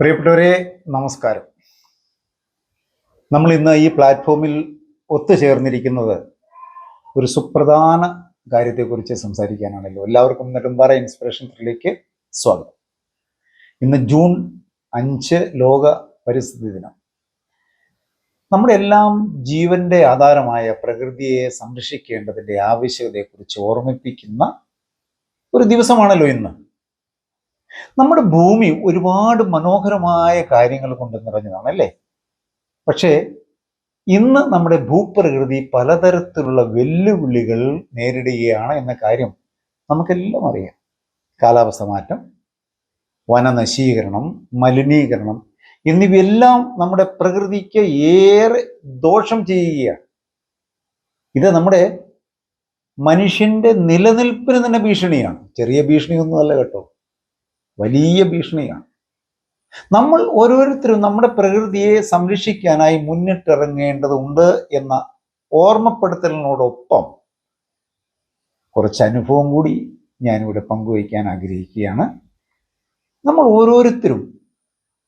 പ്രിയപ്പെട്ടവരെ നമസ്കാരം. നമ്മൾ ഇന്ന് ഈ പ്ലാറ്റ്ഫോമിൽ ഒത്തുചേർന്നിരിക്കുന്നത് ഒരു സുപ്രധാന കാര്യത്തെക്കുറിച്ച് സംസാരിക്കാനാണല്ലോ. എല്ലാവർക്കും നെടുമ്പാറ ഇൻസ്പിറേഷൻ ത്രിലേക്ക് സ്വാഗതം. ഇന്ന് ജൂൺ അഞ്ച് ലോക പരിസ്ഥിതി ദിനം. നമ്മുടെ എല്ലാം ജീവന്റെ ആധാരമായ പ്രകൃതിയെ സംരക്ഷിക്കേണ്ടതിന്റെ ആവശ്യകതയെക്കുറിച്ച് ഓർമ്മിപ്പിക്കുന്ന ഒരു ദിവസമാണല്ലോ ഇന്ന്. നമ്മുടെ ഭൂമി ഒരുപാട് മനോഹരമായ കാര്യങ്ങൾ കൊണ്ട് നിറഞ്ഞതാണ് അല്ലേ? പക്ഷേ ഇന്ന് നമ്മുടെ ഭൂപ്രകൃതി പലതരത്തിലുള്ള വെല്ലുവിളികൾ നേരിടുകയാണ് എന്ന കാര്യം നമുക്കെല്ലാം അറിയാം. കാലാവസ്ഥ മാറ്റം വനനശീകരണം മലിനീകരണം എന്നിവയെല്ലാം നമ്മുടെ പ്രകൃതിക്ക് ഏറെ ദോഷം ചെയ്യുകയാണ്. ഇത് നമ്മുടെ മനുഷ്യന്റെ നിലനിൽപ്പിന് തന്നെ ഭീഷണിയാണ്. ചെറിയ ഭീഷണിയൊന്നുമല്ല കേട്ടോ. വലിയ ഭീഷണിയാണ്. നമ്മൾ ഓരോരുത്തരും നമ്മുടെ പ്രകൃതിയെ സംരക്ഷിക്കാനായി മുന്നിട്ടിറങ്ങേണ്ടതുണ്ട് എന്ന ഓർമ്മപ്പെടുത്തലിനോടൊപ്പം കുറച്ച് അനുഭവം കൂടി ഞാനിവിടെ പങ്കുവയ്ക്കാൻ ആഗ്രഹിക്കുകയാണ്. നമ്മൾ ഓരോരുത്തരും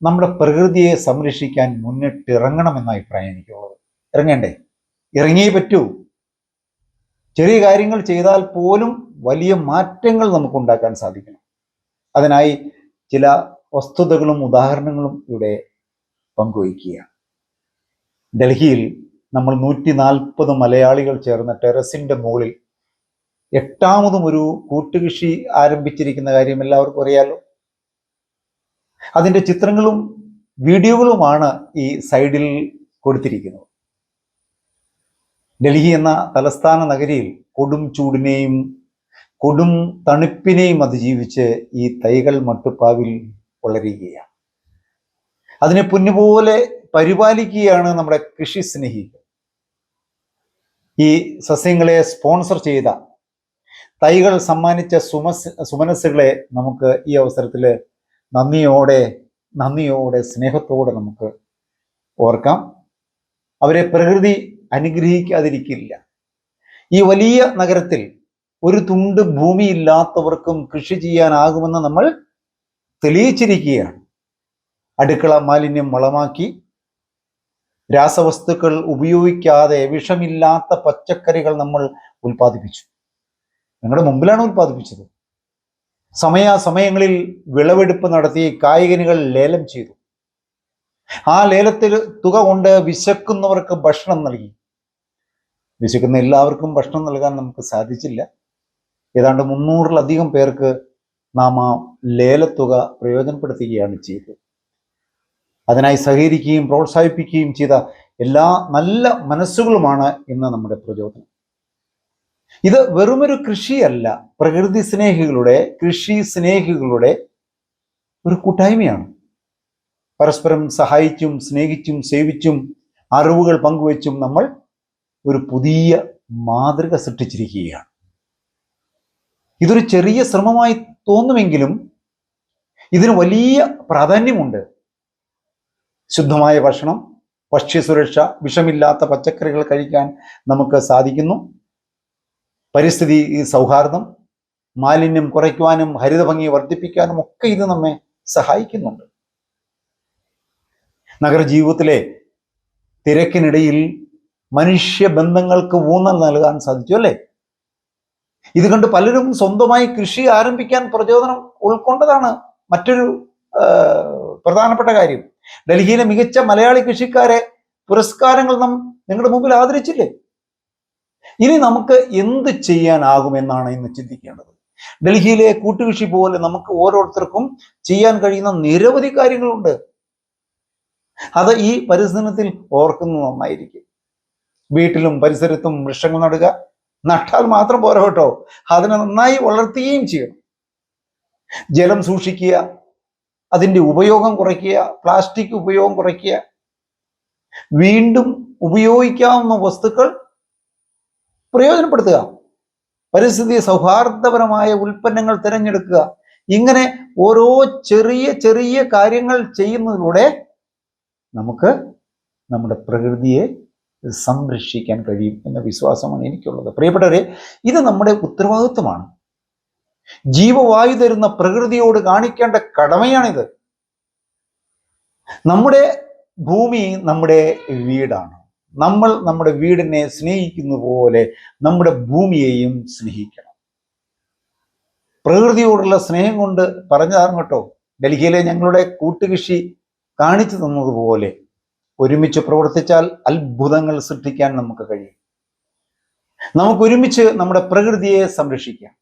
നമ്മുടെ പ്രകൃതിയെ സംരക്ഷിക്കാൻ മുന്നിട്ടിറങ്ങണമെന്ന അഭിപ്രായം എനിക്കുള്ളത്. ഇറങ്ങേണ്ടേ? ഇറങ്ങിയേ പറ്റൂ. ചെറിയ കാര്യങ്ങൾ ചെയ്താൽ പോലും വലിയ മാറ്റങ്ങൾ നമുക്ക് ഉണ്ടാക്കാൻ സാധിക്കണം. അതിനായി ചില വസ്തുതകളും ഉദാഹരണങ്ങളും ഇവിടെ പങ്കുവയ്ക്കുകയാണ് ഡൽഹിയിൽ നമ്മൾ നൂറ്റി നാൽപ്പത് മലയാളികൾ ചേർന്ന ടെറസിന്റെ മുകളിൽ എട്ടാമതും ഒരു കൂട്ടുകൃഷി ആരംഭിച്ചിരിക്കുന്ന കാര്യം എല്ലാവർക്കും അറിയാലോ? അതിന്റെ ചിത്രങ്ങളും വീഡിയോകളുമാണ് ഈ സൈഡിൽ കൊടുത്തിരിക്കുന്നത്. ഡൽഹി എന്ന തലസ്ഥാന നഗരിയിൽ കൊടും ചൂടിനെയും കൊടും തണുപ്പിനെയും അതിജീവിച്ച് ഈ തൈകൾ മട്ടുപ്പാവിൽ വളരുകയാണ്. അതിനെ പൊന്നുപോലെ പരിപാലിക്കുകയാണ് നമ്മുടെ കൃഷി സ്നേഹികൾ. ഈ സസ്യങ്ങളെ സ്പോൺസർ ചെയ്ത തൈകൾ സമ്മാനിച്ച സുമസ് സുമനസ്സുകളെ നമുക്ക് ഈ അവസരത്തിൽ നന്ദിയോടെ നന്ദിയോടെ സ്നേഹത്തോടെ നമുക്ക് ഓർക്കാം. അവരെ പ്രകൃതി അനുഗ്രഹിക്കാതിരിക്കില്ല. ഈ വലിയ നഗരത്തിൽ ഒരു തുണ്ട് ഭൂമി ഇല്ലാത്തവർക്കും കൃഷി ചെയ്യാനാകുമെന്ന് നമ്മൾ തെളിയിച്ചിരിക്കുകയാണ്. അടുക്കള മാലിന്യം വളമാക്കി രാസവസ്തുക്കൾ ഉപയോഗിക്കാതെ വിഷമില്ലാത്ത പച്ചക്കറികൾ നമ്മൾ ഉൽപ്പാദിപ്പിച്ചു. നിങ്ങളുടെ മുമ്പിലാണ് ഉൽപ്പാദിപ്പിച്ചത്. സമയാസമയങ്ങളിൽ വിളവെടുപ്പ് നടത്തി കായികനികൾ ലേലം ചെയ്തു. ആ ലേലത്തിൽ തുക കൊണ്ട് വിശക്കുന്നവർക്ക് ഭക്ഷണം നൽകി. വിശക്കുന്ന എല്ലാവർക്കും ഭക്ഷണം നൽകാൻ നമുക്ക് സാധിച്ചില്ല. ഏതാണ്ട് മുന്നൂറിലധികം പേർക്ക് നാം ആ ലേലത്തുക പ്രയോജനപ്പെടുത്തുകയാണ് ചെയ്തത്. അതിനായി സഹകരിക്കുകയും പ്രോത്സാഹിപ്പിക്കുകയും ചെയ്ത എല്ലാ നല്ല മനസ്സുകളുമാണ് ഇന്ന് നമ്മുടെ പ്രചോദനം. ഇത് വെറുമൊരു കൃഷിയല്ല പ്രകൃതി സ്നേഹികളുടെ കൃഷി സ്നേഹികളുടെ ഒരു കൂട്ടായ്മയാണ്. പരസ്പരം സഹായിച്ചും സ്നേഹിച്ചും സേവിച്ചും അറിവുകൾ പങ്കുവച്ചും നമ്മൾ ഒരു പുതിയ മാതൃക സൃഷ്ടിച്ചിരിക്കുകയാണ്. ഇതൊരു ചെറിയ ശ്രമമായി തോന്നുമെങ്കിലും ഇതിന് വലിയ പ്രാധാന്യമുണ്ട്. ശുദ്ധമായ ഭക്ഷണം ഭക്ഷ്യസുരക്ഷ വിഷമില്ലാത്ത പച്ചക്കറികൾ കഴിക്കാൻ നമുക്ക് സാധിക്കുന്നു. പരിസ്ഥിതി സൗഹാർദ്ദം മാലിന്യം കുറയ്ക്കുവാനും ഹരിതഭംഗി വർദ്ധിപ്പിക്കാനും ഒക്കെ ഇത് നമ്മെ സഹായിക്കുന്നുണ്ട്. നഗരജീവിതത്തിലെ തിരക്കിനിടയിൽ മനുഷ്യബന്ധങ്ങൾക്ക് ഊന്നൽ നൽകാൻ സാധിച്ചു അല്ലേ? ഇത് കണ്ട് പലരും സ്വന്തമായി കൃഷി ആരംഭിക്കാൻ പ്രചോദനം ഉൾക്കൊണ്ടതാണ് മറ്റൊരു പ്രധാനപ്പെട്ട കാര്യം. ഡൽഹിയിലെ മികച്ച മലയാളി കൃഷിക്കാരെ പുരസ്കാരങ്ങൾ നാം നിങ്ങളുടെ മുമ്പിൽ ആദരിച്ചില്ലേ? ഇനി നമുക്ക് എന്ത് ചെയ്യാനാകുമെന്നാണ് ഇന്ന് ചിന്തിക്കേണ്ടത്. ഡൽഹിയിലെ കൂട്ടുകൃഷി പോലെ നമുക്ക് ഓരോരുത്തർക്കും ചെയ്യാൻ കഴിയുന്ന നിരവധി കാര്യങ്ങളുണ്ട്. അത് ഈ പരിസരത്തിൽ ഓർക്കുന്നത് നന്നായിരിക്കും. വീട്ടിലും പരിസരത്തും വൃക്ഷങ്ങൾ നടുക നട്ടാൽ മാത്രം പോരാ കേട്ടോ. അതിനെ നന്നായി വളർത്തുകയും ചെയ്യണം. ജലം സൂക്ഷിക്കുക അതിന്റെ ഉപയോഗം കുറയ്ക്കുക പ്ലാസ്റ്റിക് ഉപയോഗം കുറയ്ക്കുക. വീണ്ടും ഉപയോഗിക്കാവുന്ന വസ്തുക്കൾ പ്രയോജനപ്പെടുത്തുക. പരിസ്ഥിതി സൗഹാർദ്ദപരമായ ഉൽപ്പന്നങ്ങൾ തിരഞ്ഞെടുക്കുക. ഇങ്ങനെ ഓരോ ചെറിയ ചെറിയ കാര്യങ്ങൾ ചെയ്യുന്നതിലൂടെ നമുക്ക് നമ്മുടെ പ്രകൃതിയെ സംരക്ഷിക്കാൻ കഴിയും എന്ന വിശ്വാസമാണ് എനിക്കുള്ളത്. പ്രിയപ്പെട്ടവരെ ഇത് നമ്മുടെ ഉത്തരവാദിത്വമാണ്. ജീവവായു തരുന്ന പ്രകൃതിയോട് കാണിക്കേണ്ട കടമയാണിത്. നമ്മുടെ ഭൂമി നമ്മുടെ വീടാണ്. നമ്മൾ നമ്മുടെ വീടിനെ സ്നേഹിക്കുന്ന പോലെ നമ്മുടെ ഭൂമിയെയും സ്നേഹിക്കണം. പ്രകൃതിയോടുള്ള സ്നേഹം കൊണ്ട് പറഞ്ഞതാണ് കേട്ടോ. ഡൽഹിയിലെ ഞങ്ങളുടെ കൂട്ടുകൃഷി കാണിച്ചു തന്നതുപോലെ ഒരുമിച്ച് പ്രവർത്തിച്ചാൽ അത്ഭുതങ്ങൾ സൃഷ്ടിക്കാൻ നമുക്ക് കഴിയും. നമുക്ക് ഒരുമിച്ച് നമ്മുടെ പ്രകൃതിയെ സംരക്ഷിക്കാം.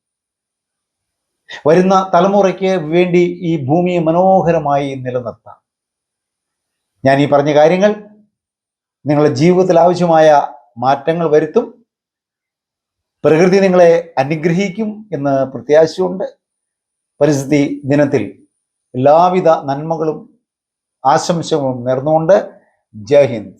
വരുന്ന തലമുറയ്ക്ക് വേണ്ടി ഈ ഭൂമിയെ മനോഹരമായി നിലനിർത്താം. ഞാൻ ഈ പറഞ്ഞ കാര്യങ്ങൾ നിങ്ങളുടെ ജീവിതത്തിൽ ആവശ്യമായ മാറ്റങ്ങൾ വരുത്തും. പ്രകൃതി നിങ്ങളെ അനുഗ്രഹിക്കും എന്ന് പ്രത്യാശയുണ്ട് പരിസ്ഥിതി ദിനത്തിൽ എല്ലാവിധ നന്മകളും ആശംസകളും നേർന്നുകൊണ്ട് జై హింద్